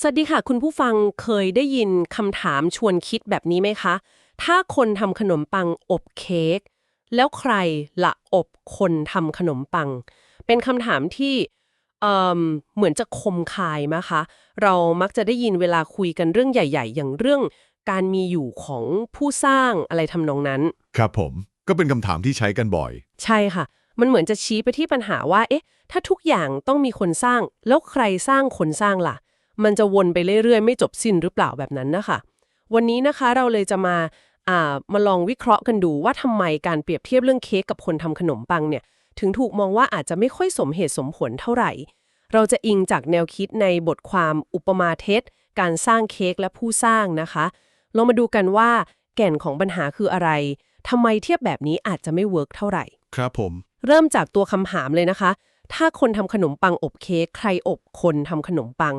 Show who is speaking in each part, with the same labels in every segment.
Speaker 1: สวัสดีค่ะ คุณผู้ฟังเคยได้ยินคำถามชวนคิดแบบนี้ไหมคะ ถ้าคนทำขนมปังอบเค้กแล้วใครละอบคนทำขนมปัง เป็นคำถามที่เอิ่มเหมือนจะคมคายนะคะ เรามักจะได้ยินเวลาคุยกันเรื่องใหญ่ ๆ อย่างเรื่องการมีอยู่ของผู้สร้างอะไรทำนองนั้น
Speaker 2: ครับผมก็เป็นคำถามที่ใช้กันบ่อย
Speaker 1: ใช่ค่ะ มันเหมือนจะชี้ไปที่ปัญหาว่า เอ๊ะ ถ้าทุกอย่างต้องมีคนสร้าง แล้วใครสร้างคนสร้างล่ะ มันจะวนไปเรื่อยๆ ไม่จบสิ้นหรือเปล่าแบบนั้นนะคะวันนี้นะคะเราเลยจะมาอ่ามาลองวิเคราะห์กันดูว่าทำไมการเปรียบเทียบเรื่องเค้กกับคนทำขนมปังเนี่ยถึงถูกมองว่าอาจจะไม่ค่อยสมเหตุสมผลเท่าไหร่ เราจะอิงจากแนวคิดในบทความอุปมาเท็จการสร้างเค้กและผู้สร้างนะคะลองมาดูกันว่า แก่นของปัญหาคืออะไรทำไมเทียบแบบนี้อาจจะไม่เวิร์กเท่าไหร่
Speaker 2: ครับผม
Speaker 1: เริ่มจากตัวคำถามเลยนะคะ ถ้าคนทำขนมปังอบเค้กใครอบคนทำขนมปัง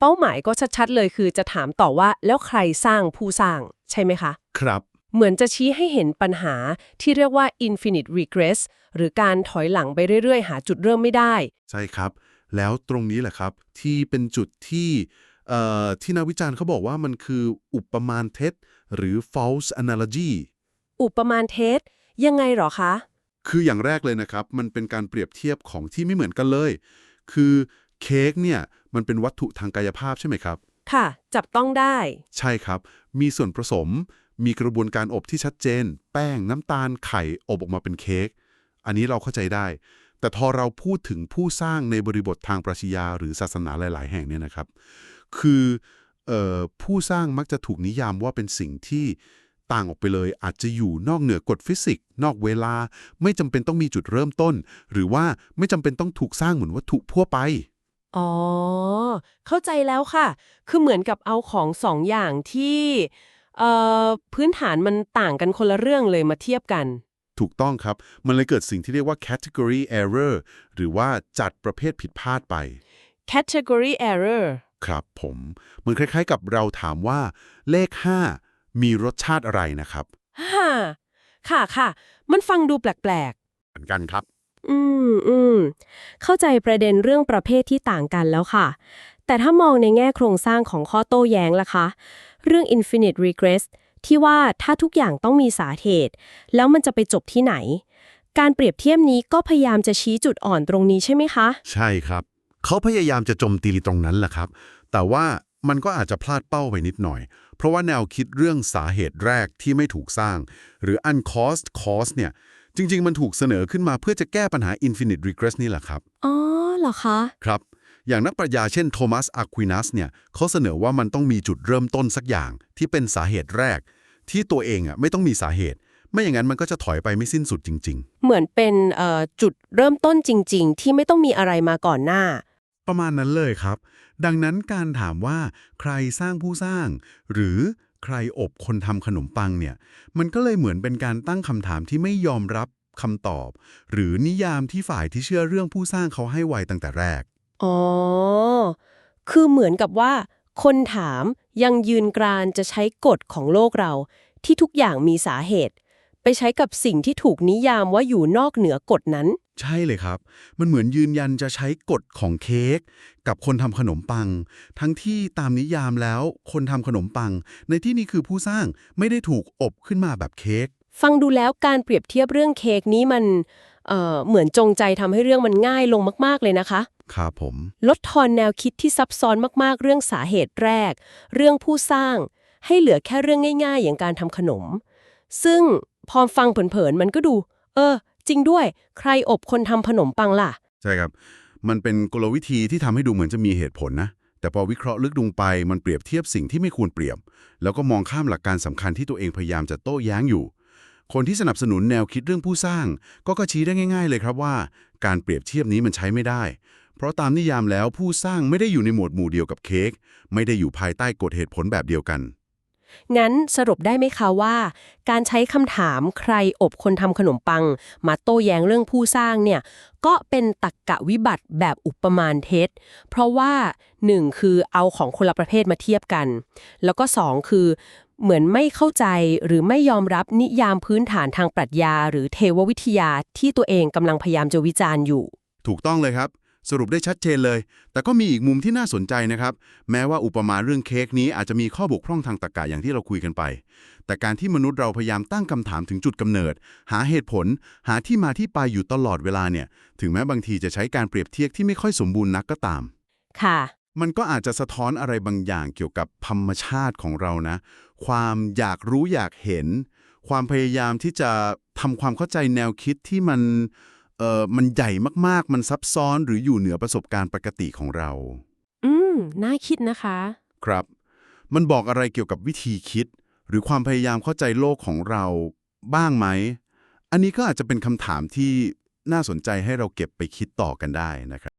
Speaker 1: เป้าหมายก็ชัดๆเลยคือจะถามต่อว่าแล้วใครสร้างผู้สร้าง ใช่ไหมคะ
Speaker 2: ครับ
Speaker 1: เหมือนจะชี้ให้เห็นปัญหาที่เรียกว่า infinite regress หรือการถอยหลังไปเรื่อยๆ หาจุดเริ่มไม่ได้
Speaker 3: ใช่ครับ แล้วตรงนี้แหละครับ ที่เป็นจุดที่เอ่อที่นักวิจารณ์เขาบอกว่ามันคืออุปมาณเท็จ หรือ false analogy
Speaker 1: อุปมาณเทสยังไงหรอคะ
Speaker 3: คืออย่างแรกเลยนะครับ มันเป็นการเปรียบเทียบของที่ไม่เหมือนกันเลย คือ เค้กเนี่ยมันเป็นวัตถุทางกายภาพใช่ไหมครับ
Speaker 1: ค่ะ จับต้องได้
Speaker 3: ใช่ครับ มีส่วนผสม มีกระบวนการอบที่ชัดเจน แป้งน้ำตาลไข่อบออกมาเป็นเค้กอันนี้เราเข้าใจได้ แต่พอเราพูดถึงผู้สร้างในบริบททางปรัชญาหรือศาสนาหลาย ๆ แห่งเนี่ยนะครับ คือเอ่อผู้สร้างมักจะถูกนิยามว่าเป็นสิ่งที่ต่างออกไปเลยอาจจะอยู่นอกเหนือกฎฟิสิกส์นอกเวลา ไม่จำเป็นต้องมีจุดเริ่มต้น หรือว่าไม่จำเป็นต้องถูกสร้างเหมือนวัตถุทั่วไป
Speaker 1: อ๋อ เข้าใจแล้วค่ะ คือเหมือนกับเอาของสองอย่างที่เอ่อพื้นฐานมันต่างกันคนละเรื่องเลยมาเทียบกัน
Speaker 3: ถูกต้องครับ มันเลยเกิดสิ่งที่เรียกว่า category error หรือว่าจัดประเภทผิดพลาดไป
Speaker 1: category error
Speaker 3: ครับผมเหมือนคล้ายๆกับเราถามว่าเลข 5 มีรสชาติอะไรนะครับ
Speaker 1: ฮ่าค่ะค่ะ มันฟังดูแปลก
Speaker 3: เหมือนกันครับ
Speaker 1: ๆ อืมอืมเข้าใจประเด็นเรื่องประเภทที่ต่างกันแล้วค่ะ แต่ถ้ามองในแง่โครงสร้างของข้อโต้แย้งล่ะคะ เรื่อง infinite regress ที่ว่าถ้าทุกอย่างต้องมีสาเหตุ แล้วมันจะไปจบที่ไหน การเปรียบเทียบนี้ก็พยายามจะชี้จุดอ่อนตรงนี้ใช่ไหมคะ
Speaker 3: ใช่ครับ เขาพยายามจะโจมตีตรงนั้นแหละครับ แต่ว่ามันก็อาจจะพลาดเป้าไปนิดหน่อย เพราะว่าแนวคิดเรื่องสาเหตุแรกที่ไม่ถูกสร้าง หรือ uncaused cause เนี่ย จริง ๆ มันถูกเสนอขึ้นมาเพื่อจะแก้ปัญหา infinite regress นี่แหละครับ
Speaker 1: อ๋อเหรอคะ
Speaker 3: ครับ อย่างนักปรัชญาเช่นโทมัสอะควินัสเนี่ยเขาเสนอว่ามันต้องมีจุดเริ่มต้นสักอย่างที่เป็นสาเหตุแรก ที่ตัวเองอะไม่ต้องมีสาเหตุ ไม่อย่างนั้นมันก็จะถอยไปไม่สิ้นสุดจริง
Speaker 1: เหมือนเป็นเอ่อจุดเริ่มต้นจริง ๆ ที่ไม่ต้องมีอะไรมาก่อนหน้า
Speaker 3: ๆ ประมาณนั้นเลยครับ ดังนั้นการถามว่าใครสร้างผู้สร้าง หรือ ใครอบคนทำขนมปังเนี่ย มันก็เลยเหมือนเป็นการตั้งคำถามที่ไม่ยอมรับคำตอบ หรือนิยามที่ฝ่ายที่เชื่อเรื่องผู้สร้างเขาให้ไว้ตั้งแต่แรก
Speaker 1: อ๋อ คือเหมือนกับว่า คนถามยังยืนกรานจะใช้กฎของโลกเรา ที่ทุกอย่างมีสาเหตุ ไปใช้กับสิ่งที่ถูกนิยามว่าอยู่นอกเหนือกฎนั้น
Speaker 3: ใช่เลยครับ มันเหมือนยืนยันจะใช้กฎของเค้กกับคนทำขนมปัง ทั้งที่ตามนิยามแล้วคนทำขนมปัง ในที่นี้คือผู้สร้างไม่ได้ถูกอบขึ้นมาแบบเค้ก
Speaker 1: ฟังดูแล้วการเปรียบเทียบเรื่องเค้กนี้มันเอ่อเหมือนจงใจทำให้เรื่องมันง่ายลงมากๆเลยนะคะ
Speaker 3: ครับผม
Speaker 1: ลดทอนแนวคิดที่ซับซ้อนมากๆ เรื่องสาเหตุแรก เรื่องผู้สร้าง ให้เหลือแค่เรื่องง่าย ๆ อย่างการทำขนม ซึ่งพอฟังเผินๆมันก็ดู เออ จริงด้วย ใครอบคนทำขนมปังล่ะ
Speaker 3: ใช่ครับ มันเป็นกลวิธีที่ทำให้ดูเหมือนจะมีเหตุผลนะ แต่พอวิเคราะห์ลึกลงไปมันเปรียบเทียบสิ่งที่ไม่ควรเปรียบ แล้วก็มองข้ามหลักการสำคัญที่ตัวเองพยายามจะโต้แย้งอยู่ คนที่สนับสนุนแนวคิดเรื่องผู้สร้าง ก็ก็ชี้ได้ง่าย ๆ เลยครับว่า การเปรียบเทียบนี้มันใช้ไม่ได้ เพราะตามนิยามแล้วผู้สร้างไม่ได้อยู่ในหมวดหมู่เดียวกับเค้กไม่ได้อยู่ภายใต้กฎเหตุผลแบบเดียวกัน
Speaker 1: งั้นสรุปได้ไหมคะว่า การใช้คำถามใครอบคนทำขนมปัง มาโต้แย้งเรื่องผู้สร้างเนี่ย ก็เป็นตักกะวิบัติแบบอุปมาณเท็จ เพราะว่า 1. คือเอาของคนละประเภทมาเทียบกัน แล้วก็ 2 คือเหมือนไม่เข้าใจหรือไม่ยอมรับนิยามพื้นฐานทางปรัชญา หรือเทววิทยาที่ตัวเองกำลังพยายามจะวิจารณ์อยู่
Speaker 3: ถูกต้องเลยครับ สรุปได้ชัดเจนเลย แต่ก็มีอีกมุมที่น่าสนใจนะครับ แม้ว่าอุปมาเรื่องเค้กนี้อาจจะมีข้อบกพร่องทางตรรกะอย่างที่เราคุยกันไป แต่การที่มนุษย์เราพยายามตั้งคำถามถึงจุดกำเนิด หาเหตุผล หาที่มาที่ไปอยู่ตลอดเวลาเนี่ย ถึงแม้บางทีจะใช้การเปรียบเทียบที่ไม่ค่อยสมบูรณ์นักก็ตาม
Speaker 1: ค่ะ
Speaker 3: มันก็อาจจะสะท้อนอะไรบางอย่างเกี่ยวกับธรรมชาติของเรานะ ความอยากรู้อยากเห็น ความพยายามที่จะทำความเข้าใจแนวคิดที่มัน เอ่อมันใหญ่มากๆ มันซับซ้อนหรืออยู่เหนือประสบการณ์ปกติของเรา
Speaker 1: อืม น่าคิดนะคะ
Speaker 3: ครับ มันบอกอะไรเกี่ยวกับวิธีคิด หรือความพยายามเข้าใจโลกของเราบ้างไหม อันนี้ก็อาจจะเป็นคำถามที่น่าสนใจให้เราเก็บไปคิดต่อกันได้นะครับ